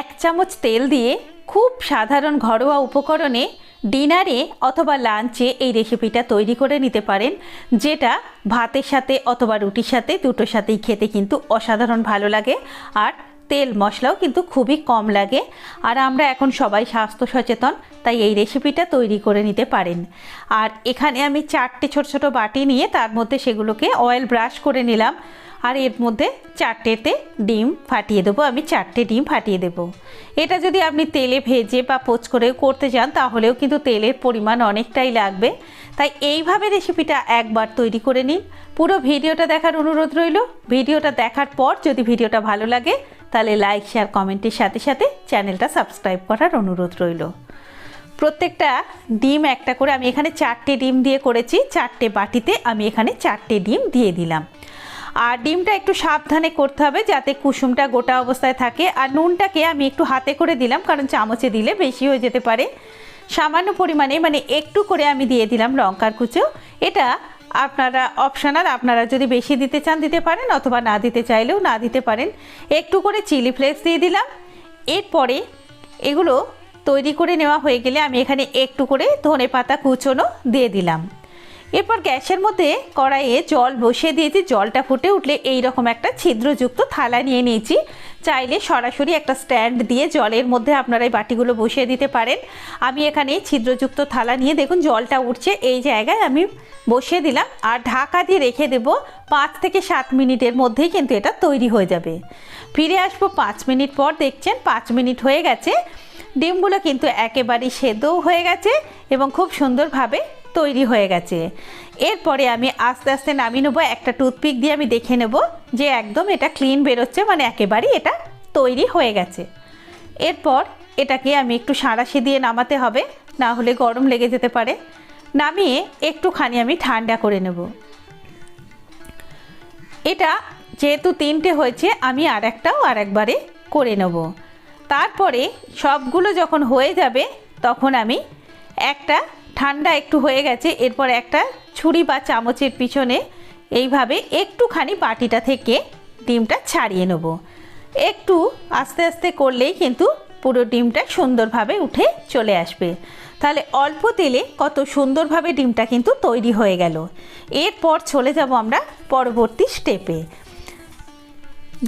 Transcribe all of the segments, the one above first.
এক চামচ তেল দিয়ে খুব সাধারণ ঘরোয়া উপকরণে ডিনারে অথবা লাঞ্চে এই রেসিপিটা তৈরি করে নিতে পারেন, যেটা ভাতের সাথে অথবা রুটির সাথে দুটোর সাথেই খেতে কিন্তু অসাধারণ ভালো লাগে। আর তেল মশলাও কিন্তু খুবই কম লাগে। আর আমরা এখন সবাই স্বাস্থ্য সচেতন, তাই এই রেসিপিটা তৈরি করে নিতে পারেন। আর এখানে আমি চারটে ছোট ছোট বাটি নিয়ে তার মধ্যে সেগুলোকে অয়েল ব্রাশ করে নিলাম। আর এর মধ্যে চারটেতে ডিম ফাটিয়ে দেবো, আমি চারটে ডিম ফাটিয়ে দেবো। এটা যদি আপনি তেলে ভেজে বা পোচ করে করতে চান, তাহলেও কিন্তু তেলের পরিমাণ অনেকটাই লাগবে। তাই এইভাবে রেসিপিটা একবার তৈরি করে নিন। পুরো ভিডিওটা দেখার অনুরোধ রইল। ভিডিওটা দেখার পর যদি ভিডিওটা ভালো লাগে তাহলে লাইক শেয়ার কমেন্টের সাথে সাথে চ্যানেলটা সাবস্ক্রাইব করার অনুরোধ রইল। প্রত্যেকটা ডিম একটা করে আমি এখানে চারটে ডিম দিয়ে করেছি, চারটে বাটিতে আমি এখানে চারটে ডিম দিয়ে দিলাম। আর ডিমটা একটু সাবধানে করতে হবে যাতে কুসুমটা গোটা অবস্থায় থাকে। আর নুনটাকে আমি একটু হাতে করে দিলাম, কারণ চামচে দিলে বেশি হয়ে যেতে পারে। সামান্য পরিমাণে মানে একটু করে আমি দিয়ে দিলাম লঙ্কার কুচো। এটা আপনারা অপশানাল আপনারা যদি বেশি দিতে চান দিতে পারেন অথবা না দিতে চাইলেও না দিতে পারেন। একটু করে চিলি ফ্লেক্স দিয়ে দিলাম। এরপরে এগুলো তৈরি করে নেওয়া হয়ে গেলে আমি এখানে একটু করে ধনে পাতা কুচোনো দিয়ে দিলাম। এরপর গ্যাসের মধ্যে কড়াইয়ে জল বসিয়ে দিয়েছি। জলটা ফুটে উঠলে এই রকম একটা ছিদ্রযুক্ত থালা নিয়ে নিয়েছি। চাইলে সরাসরি একটা স্ট্যান্ড দিয়ে জলের মধ্যে আপনারা এই বাটিগুলো বসিয়ে দিতে পারেন। আমি এখানে ছিদ্রযুক্ত থালা নিয়ে দেখুন জলটা উঠছে, এই জায়গায় আমি বসিয়ে দিলাম। আর ঢাকা দিয়ে রেখে দেব পাঁচ থেকে সাত মিনিটের মধ্যেই কিন্তু এটা তৈরি হয়ে যাবে। ফিরে আসব পাঁচ মিনিট পর, দেখছেন পাঁচ মিনিট হয়ে গেছে। ডিমগুলো কিন্তু একেবারেই সেদ্ধও হয়ে গেছে এবং খুব সুন্দরভাবে তৈরি হয়ে গেছে। এরপরে আমি আস্তে আস্তে নামিয়ে নেব, একটা টুথপিক দিয়ে আমি দেখে নেব যে একদম এটা ক্লিন বেরোচ্ছে মানে একেবারেই এটা তৈরি হয়ে গেছে। এরপর এটাকে আমি একটু সাঁড়াশি দিয়ে নামাতে হবে, না হলে গরম লেগে যেতে পারে। নামিয়ে একটুখানি আমি ঠান্ডা করে নেব। এটা যেহেতু তিনটে হয়েছে, আমি আর একটাও আর একবারে করে নেব। তারপরে সবগুলো যখন হয়ে যাবে, তখন আমি একটা ঠান্ডা একটু হয়ে গেছে, এরপর একটা ছুরি বা চামচের পিছনে এইভাবে একটুখানি বাটিটা থেকে ডিমটা ছাড়িয়ে নেব। একটু আস্তে আস্তে করলেই কিন্তু পুরো ডিমটা সুন্দরভাবে উঠে চলে আসবে। তাহলে অল্প তেলে কত সুন্দরভাবে ডিমটা কিন্তু তৈরি হয়ে গেল। এরপর চলে যাব আমরা পরবর্তী স্টেপে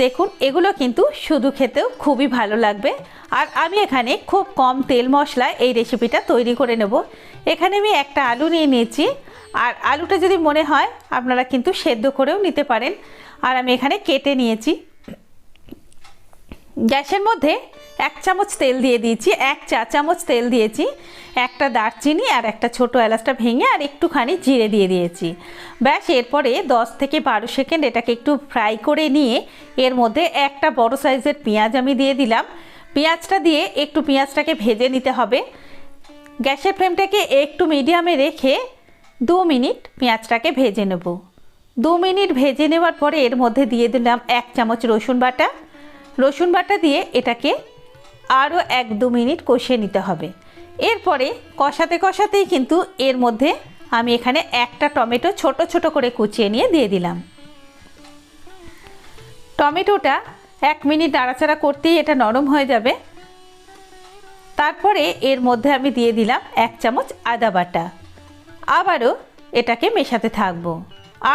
দেখুন, এগুলো কিন্তু শুধু খেতেও খুবই ভালো লাগবে। আর আমি এখানে খুব কম তেল মশলায় এই রেসিপিটা তৈরি করে নেব। এখানে আমি একটা আলু নিয়ে নিয়েছি। আর আলুটা যদি মনে হয়, আপনারা কিন্তু সেদ্ধ করেও নিতে পারেন। আর আমি এখানে কেটে নিয়েছি। গ্যাসের মধ্যে এক চামচ তেল দিয়ে দিয়েছি, এক চা চামচ তেল দিয়েছি, একটা দারচিনি আর একটা ছোটো এলাচটা ভেঙে আর একটুখানি জিরে দিয়ে দিয়েছি। ব্যাস, এরপরে দশ থেকে বারো সেকেন্ড এটাকে একটু ফ্রাই করে নিয়ে এর মধ্যে একটা বড় সাইজের পেঁয়াজ আমি দিয়ে দিলাম। পেঁয়াজটা দিয়ে একটু পেঁয়াজটাকে ভেজে নিতে হবে। গ্যাসের ফ্লেমটাকে একটু মিডিয়ামে রেখে দু মিনিট পেঁয়াজটাকে ভেজে নেব। দু মিনিট ভেজে নেওয়ার পরে এর মধ্যে দিয়ে দিলাম এক চামচ রসুন বাটা। রসুন বাটা দিয়ে এটাকে আরও এক দু মিনিট কষিয়ে নিতে হবে। এরপরে কষাতে কষাতেই কিন্তু এর মধ্যে আমি এখানে একটা টমেটো ছোট ছোট করে কুচিয়ে নিয়ে দিয়ে দিলাম। টমেটোটা এক মিনিট নাড়াচাড়া করতেই এটা নরম হয়ে যাবে। তারপরে এর মধ্যে আমি দিয়ে দিলাম এক চামচ আদা বাটা। আবারও এটাকে মেশাতে থাকব।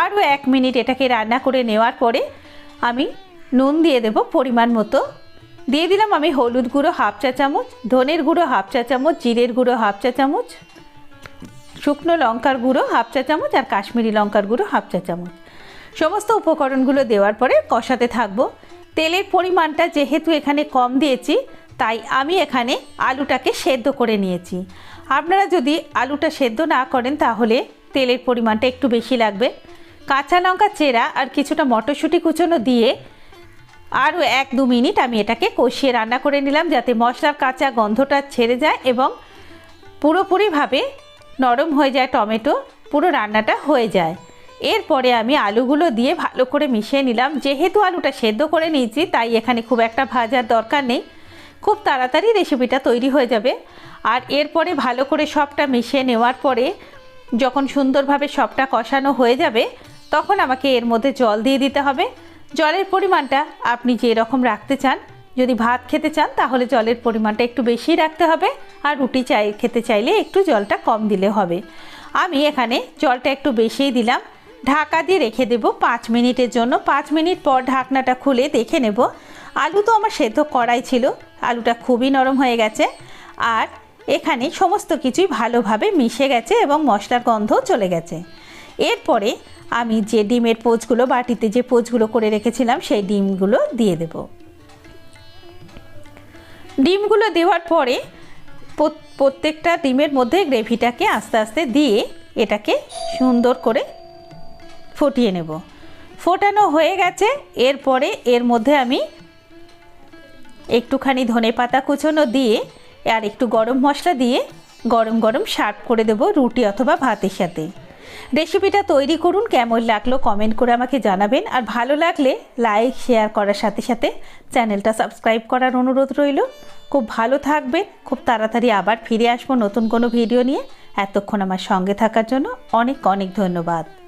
আরও এক মিনিট এটাকে রান্না করে নেওয়ার পরে আমি নুন দিয়ে দেব পরিমাণ মতো। দিয়ে দিলাম আমি হলুদ গুঁড়ো হাফ চা চামচ, ধনের গুঁড়ো হাফ চা চামচ, জিরের গুঁড়ো হাফ চা চামচ, শুকনো লঙ্কার গুঁড়ো হাফ চা চামচ আর কাশ্মীরি লঙ্কার গুঁড়ো হাফ চা চামচ। সমস্ত উপকরণগুলো দেওয়ার পরে কষাতে থাকব। তেলের পরিমাণটা যেহেতু এখানে কম দিয়েছি তাই আমি এখানে আলুটাকে সেদ্ধ করে নিয়েছি। আপনারা যদি আলুটা সেদ্ধ না করেন তাহলে তেলের পরিমাণটা একটু বেশি লাগবে। কাঁচা লঙ্কা চেরা আর কিছুটা মটরশুঁটি কুচনো দিয়ে আরও এক দু মিনিট আমি এটাকে কষিয়ে রান্না করে নিলাম যাতে মশলার কাঁচা গন্ধটা ছেড়ে যায় এবং পুরোপুরিভাবে নরম হয়ে যায় টমেটো, পুরো রান্নাটা হয়ে যায়। এরপরে আমি আলুগুলো দিয়ে ভালো করে মিশিয়ে নিলাম। যেহেতু আলুটা সেদ্ধ করে নিয়েছি, তাই এখানে খুব একটা ভাজার দরকার নেই। খুব তাড়াতাড়ি রেসিপিটা তৈরি হয়ে যাবে। আর এরপরে ভালো করে সবটা মিশিয়ে নেওয়ার পরে যখন সুন্দরভাবে সবটা কষানো হয়ে যাবে, তখন আমাকে এর মধ্যে জল দিয়ে দিতে হবে। জলের পরিমাণটা আপনি যে রকম রাখতে চান, যদি ভাত খেতে চান, তাহলে জলের পরিমাণটা একটু বেশি রাখতে হবে। আর রুটি চাই, খেতে চাইলে একটু জলটা কম দিলে হবে। আমি এখানে জলটা একটু বেশিই দিলাম। ঢাকা দিয়ে রেখে দেবো পাঁচ মিনিটের জন্য। পাঁচ মিনিট পর ঢাকনাটা খুলে দেখে নেব আলু তো আমার সেদ্ধ করাই ছিল। আলুটা খুবই নরম হয়ে গেছে। আর এখানে সমস্ত কিছুই ভালোভাবে মিশে গেছে এবং মশলার গন্ধও চলে গেছে। এরপরে আমি যে ডিমের পোচগুলো বাটিতে যে পোচগুলো করে রেখেছিলাম, সেই ডিমগুলো দিয়ে দেব। ডিমগুলো দেওয়ার পরে প্রত্যেকটা ডিমের মধ্যে গ্রেভিটাকে আস্তে আস্তে দিয়ে এটাকে সুন্দর করে ফুটিয়ে নেব। ফোটানো হয়ে গেছে। এরপরে এর মধ্যে আমি একটুখানি ধনে পাতা কুচোনো দিয়ে আর একটু গরম মশলা দিয়ে গরম গরম সার্ভ করে দেবো রুটি অথবা ভাতের সাথে। রেসিপিটা তৈরি করুন, কেমন লাগল কমেন্ট করে আমাকে জানাবেন। আর ভালো লাগলে লাইক, শেয়ার করার সাথে সাথে চ্যানেলটা সাবস্ক্রাইব করার অনুরোধ রইল। খুব ভালো থাকবেন, খুব তাড়াতাড়ি আবার ফিরে আসব নতুন কোনো ভিডিও নিয়ে। এতক্ষণ আমার সঙ্গে থাকার জন্য অনেক অনেক ধন্যবাদ।